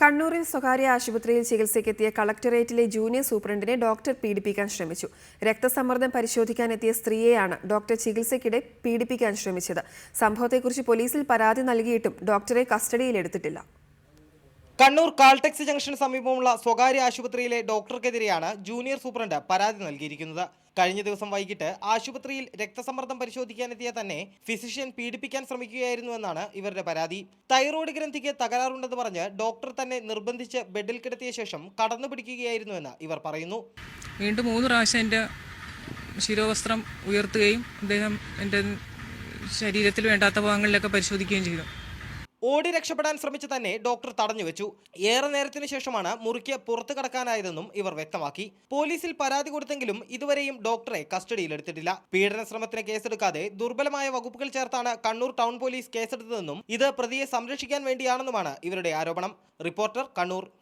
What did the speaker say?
കണ്ണൂരിൽ സ്വകാര്യ ആശുപത്രിയിൽ ചികിത്സയ്ക്കെത്തിയ കളക്ടറേറ്റിലെ ജൂനിയർ സൂപ്രണ്ടിനെ ഡോക്ടർ പീഡിപ്പിക്കാൻ ശ്രമിച്ചു. രക്തസമ്മർദ്ദം പരിശോധിക്കാനെത്തിയ സ്ത്രീയെയാണ് ഡോക്ടർ ചികിത്സയ്ക്കിടെ പീഡിപ്പിക്കാൻ ശ്രമിച്ചത്. സംഭവത്തെക്കുറിച്ച് പോലീസിൽ പരാതി നൽകിയിട്ടും ഡോക്ടറെ കസ്റ്റഡിയിലെടുത്തിട്ടില്ല. കണ്ണൂർ കാൾടെക്സ് ജംഗ്ഷന് സമീപമുള്ള സ്വകാര്യ ആശുപത്രിയിലെ ഡോക്ടർക്കെതിരെയാണ് ജൂനിയർ സൂപ്രണ്ട് പരാതി നൽകിയിരിക്കുന്നത്. കഴിഞ്ഞ ദിവസം വൈകിട്ട് ആശുപത്രിയിൽ രക്തസമ്മർദ്ദം പരിശോധിക്കാനെത്തിയ തന്നെ ഫിസിഷ്യൻ പീഡിപ്പിക്കാൻ ശ്രമിക്കുകയായിരുന്നുവെന്നാണ് ഇവരുടെ പരാതി. തൈറോയ്ഡ് ഗ്രന്ഥിക്ക് തകരാറുണ്ടെന്ന് പറഞ്ഞ് ഡോക്ടർ തന്നെ നിർബന്ധിച്ച് ബെഡിൽ കിടത്തിയ ശേഷം കടന്നു പിടിക്കുകയായിരുന്നുവെന്ന് ഇവർ പറയുന്നു. വീണ്ടും മൂന്ന് പ്രാവശ്യം എന്റെ ശിരോവസ്ത്രം ഉയർത്തുകയും അദ്ദേഹം എന്റെ ശരീരത്തിൽ വേണ്ടാത്ത ഭാഗങ്ങളിലൊക്കെ പരിശോധിക്കുകയും ചെയ്തു. ഓടി രക്ഷപ്പെടാൻ ശ്രമിച്ച് തന്നെ ഡോക്ടർ തടഞ്ഞു വെച്ചു. ഏറെ നേരത്തിനു ശേഷമാണ് മുറിക്ക് പുറത്തു കടക്കാനായതെന്നും ഇവർ വ്യക്തമാക്കി. പോലീസിൽ പരാതി കൊടുത്തെങ്കിലും ഇതുവരെയും ഡോക്ടറെ കസ്റ്റഡിയിലെടുത്തിട്ടില്ല. പീഡന ശ്രമത്തിന് കേസെടുക്കാതെ ദുർബലമായ വകുപ്പുകൾ ചേർത്താണ് കണ്ണൂർ ടൗൺ പോലീസ് കേസെടുത്തതെന്നും ഇത് പ്രതിയെ സംരക്ഷിക്കാൻ വേണ്ടിയാണെന്നുമാണ് ഇവരുടെ ആരോപണം. റിപ്പോർട്ടർ കണ്ണൂർ.